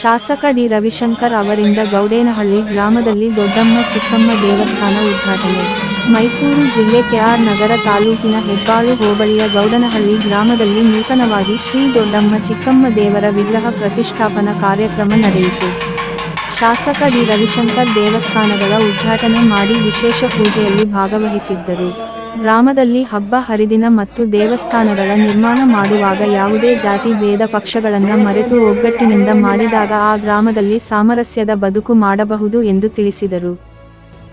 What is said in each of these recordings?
ಶಾಸಕ ಡಿ. ರವಿಶಂಕರ್ ಅವರಿಂದ ಗೌಡೇನಹಳ್ಳಿ ಗ್ರಾಮದಲ್ಲಿ ದೊಡ್ಡಮ್ಮ ಚಿಕ್ಕಮ್ಮ ದೇವಸ್ಥಾನ ಉದ್ಘಾಟನೆ. ಮೈಸೂರು ಜಿಲ್ಲೆ ಕೆಆರ್ ನಗರ ತಾಲೂಕಿನ ಹೆಬ್ಬಾಳು ಹೋಬಳಿಯ ಗೌಡನಹಳ್ಳಿ ಗ್ರಾಮದಲ್ಲಿ ನೂತನವಾಗಿ ಶ್ರೀ ದೊಡ್ಡಮ್ಮ ಚಿಕ್ಕಮ್ಮ ದೇವರ ವಿಗ್ರಹ ಪ್ರತಿಷ್ಠಾಪನಾ ಕಾರ್ಯಕ್ರಮ ನಡೆಯಿತು. ಶಾಸಕ ಡಿ. ರವಿಶಂಕರ್ ದೇವಸ್ಥಾನಗಳ ಉದ್ಘಾಟನೆ ಮಾಡಿ ವಿಶೇಷ ಪೂಜೆಯಲ್ಲಿ ಭಾಗವಹಿಸಿದ್ದರು. ಗ್ರಾಮದಲ್ಲಿ ಹಬ್ಬ, ಹರಿದಿನ ಮತ್ತು ದೇವಸ್ಥಾನಗಳ ನಿರ್ಮಾಣ ಮಾಡುವಾಗ ಯಾವುದೇ ಜಾತಿ, ಭೇದ ಪಕ್ಷಗಳನ್ನು ಮರೆತು ಒಗ್ಗಟ್ಟಿನಿಂದ ಮಾಡಿದಾಗ ಆ ಗ್ರಾಮದಲ್ಲಿ ಸಾಮರಸ್ಯದ ಬದುಕು ಮಾಡಬಹುದು ಎಂದು ತಿಳಿಸಿದರು.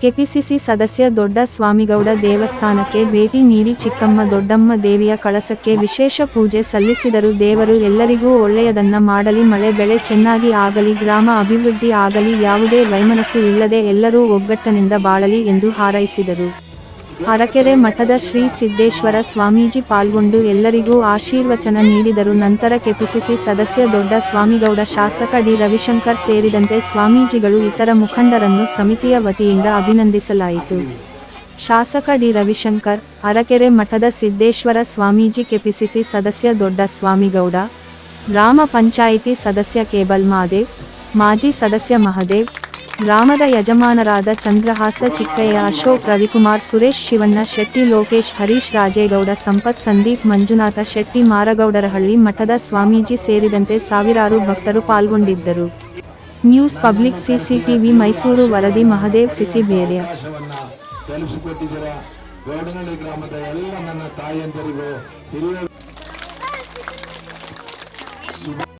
ಕೆಪಿಸಿಸಿ ಸದಸ್ಯ ದೊಡ್ಡ ಸ್ವಾಮಿಗೌಡ ದೇವಸ್ಥಾನಕ್ಕೆ ಭೇಟಿ ನೀಡಿ ಚಿಕ್ಕಮ್ಮ, ದೊಡ್ಡಮ್ಮ ದೇವಿಯ ಕಳಸಕ್ಕೆ ವಿಶೇಷ ಪೂಜೆ ಸಲ್ಲಿಸಿದರು. ದೇವರು ಎಲ್ಲರಿಗೂ ಒಳ್ಳೆಯದನ್ನ ಮಾಡಲಿ, ಮಳೆ, ಬೆಳೆ ಚೆನ್ನಾಗಿ ಆಗಲಿ, ಗ್ರಾಮ ಅಭಿವೃದ್ಧಿ ಆಗಲಿ, ಯಾವುದೇ ವೈಮನಸ್ಸು ಇಲ್ಲದೆ ಎಲ್ಲರೂ ಒಗ್ಗಟ್ಟಿನಿಂದ ಬಾಳಲಿ ಎಂದು ಹಾರೈಸಿದರು. ಅರಕೆರೆ ಮಠದ ಶ್ರೀ ಸಿದ್ದೇಶ್ವರ ಸ್ವಾಮೀಜಿ ಪಾಲ್ಗೊಂಡು ಎಲ್ಲರಿಗೂ ಆಶೀರ್ವಚನ ನೀಡಿದರು. ನಂತರ ಕೆಪಿಸಿಸಿ ಸದಸ್ಯ ದೊಡ್ಡ ಸ್ವಾಮಿಗೌಡ ಶಾಸಕ ಡಿ. ರವಿಶಂಕರ್ ಸೇರಿದಂತೆ ಸ್ವಾಮೀಜಿಗಳು ಇತರ ಮುಖಂಡರನ್ನು ಸಮಿತಿಯ ವತಿಯಿಂದ ಅಭಿನಂದಿಸಲಾಯಿತು. ಶಾಸಕ ಡಿ. ರವಿಶಂಕರ್ ಅರಕೆರೆ ಮಠದ ಸಿದ್ದೇಶ್ವರ ಸ್ವಾಮೀಜಿ ಕೆಪಿಸಿಸಿ ಸದಸ್ಯ ದೊಡ್ಡ ಸ್ವಾಮಿಗೌಡ, ಗ್ರಾಮ ಪಂಚಾಯಿತಿ ಸದಸ್ಯ ಕೇಬಲ್ ಮಾದೇವ್ ಮಾಜಿ ಸದಸ್ಯ ಮಹದೇವ್ ಗ್ರಾಮದ ಯಜಮಾನರಾದ ಚಂದ್ರಹಾಸ ಚಿಕ್ಕಯ್ಯ, ಅಶೋಕ್ ರವಿಕುಮಾರ್, ಸುರೇಶ್ ಶಿವಣ್ಣ, ಶೆಟ್ಟಿ ಲೋಕೇಶ್, ಹರೀಶ್ ರಾಜೇಗೌಡ, ಸಂಪತ್ ಸಂದೀಪ್, ಮಂಜುನಾಥ ಶೆಟ್ಟಿ, ಮಾರಗೌಡರಹಳ್ಳಿ ಮಠದ ಸ್ವಾಮೀಜಿ ಸೇರಿದಂತೆ ಸಾವಿರಾರು ಭಕ್ತರು ಪಾಲ್ಗೊಂಡಿದ್ದರು. ನ್ಯೂಸ್ ಪಬ್ಲಿಕ್ ಸಿಸಿಟಿವಿ ಮೈಸೂರು ವರದಿ, ಮಹದೇವ್ ಸಿಸಿ ಬೇರ್ಯ ಅವಕಾಶವನ್ನ ಗ್ರಾಮದ ಎಲ್ಲ ನನ್ನ